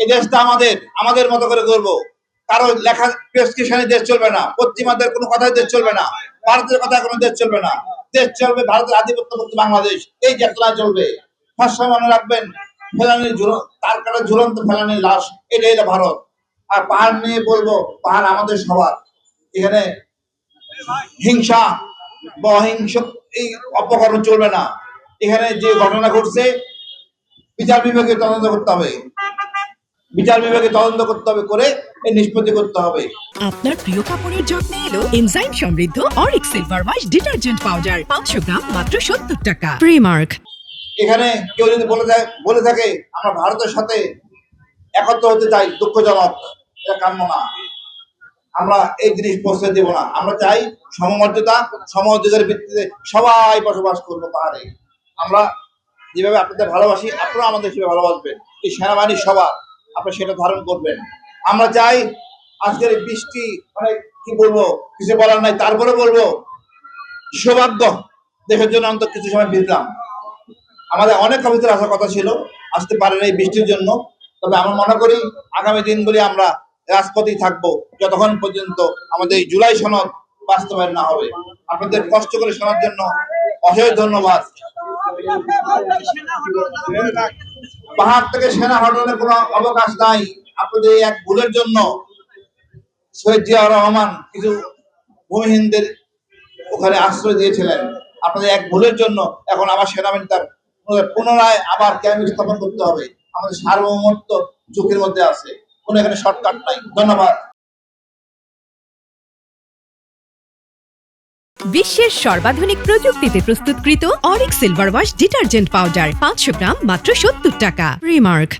এই দেশটা আমাদের আমাদের মতো করে করব কারও লেখা প্রেসক্রিপশনে দেশ চলবে না পশ্চিমাদের কোনো কথাই দেশ চলবে না, ভারতের কথায় কোনো দেশ চলবে না। দেশ চলবে ভারতের আধিপত্য মুক্ত বাংলাদেশ, এই যাত্রা চলবে। সবসময় মনে রাখবেন, ফেলানির তার কাটা ঝুলন্ত ফেলানির লাশ, এটাই হলো ভারত। আর পাহাড় নিয়ে বলব, পাহাড় আমাদের সবার। এখানে হিংসা অহিংস এই অপকর্ম চলবে না। এখানে যে ঘটনা ঘটছে, বিচার বিভাগে তদন্ত করতে হবে। বিচার বিভাগে তদন্ত করতে হবে করে নিষ্পত্তি করতে হবে। আপনার প্রিয় কাপড়ের যত্নে এলো এনজাইম সমৃদ্ধ Auric silver wash detergent powder পাঁচশো গ্রাম মাত্র সত্তর টাকা। প্রিমার্ক এখানে কেউ যদি বলে যায় বলে থাকে আমরা ভারতের সাথে একত্র হতে চাই দুঃখজনক। এটা কাম্য না। আমরা এই জিনিস পৌঁছে দেব না। আমরা চাই সমমর্যাদা সম অধিকারের ভিত্তিতে সবাই বসবাস করব পাহাড়ে। আমরা যেভাবে আপনাদের ভালোবাসি আপনারা আমাদের সেভাবে ভালোবাসবেন। এই সেনাবাহিনীর সবার আপনারা সেটা ধারণ করবেন। আমরা চাই আজকের বৃষ্টি মানে কি বলব, কিছু বলার নাই, তারপরে বলব, সৌভাগ্য, দেশের জন্য অন্তত কিছু সময় বিরলাম আমাদের অনেক কবিতার আসার কথা ছিল, আসতে পারে এই বৃষ্টির জন্য, তবে আমরা মনে করি আগামী দিনগুলি আমরা রাজপথেই থাকব, যতক্ষণ পর্যন্ত আমাদের এই জুলাই সনদ বাস্তবায়ন না হবে। আপনাদের কষ্ট করে শোনার জন্য অশেষ ধন্যবাদ। পাহাড় থেকে সেনা হটানোর কোনো অবকাশ নাই। আপনাদের এক ভুলের জন্য শহীদ জিয়া রহমান কিছু ভূমিহীনদের ওখানে আশ্রয় দিয়েছিলেন, আপনাদের এক ভুলের জন্য এখন আবার সেনাবাহিনী তার পুনরায় আবার ক্যাম্প স্থাপন করতে হবে। আমাদের সার্বভৌমত্ব ঝুঁকির মধ্যে আছে। কোনো এখানে শর্টকাট নাই। ধন্যবাদ। বিশ্বের সর্বাধুনিক প্রযুক্তিতে প্রস্তুতকৃত Auric silver wash detergent powder পাঁচশো গ্রাম, মাত্র সত্তর টাকা। প্রিমার্ক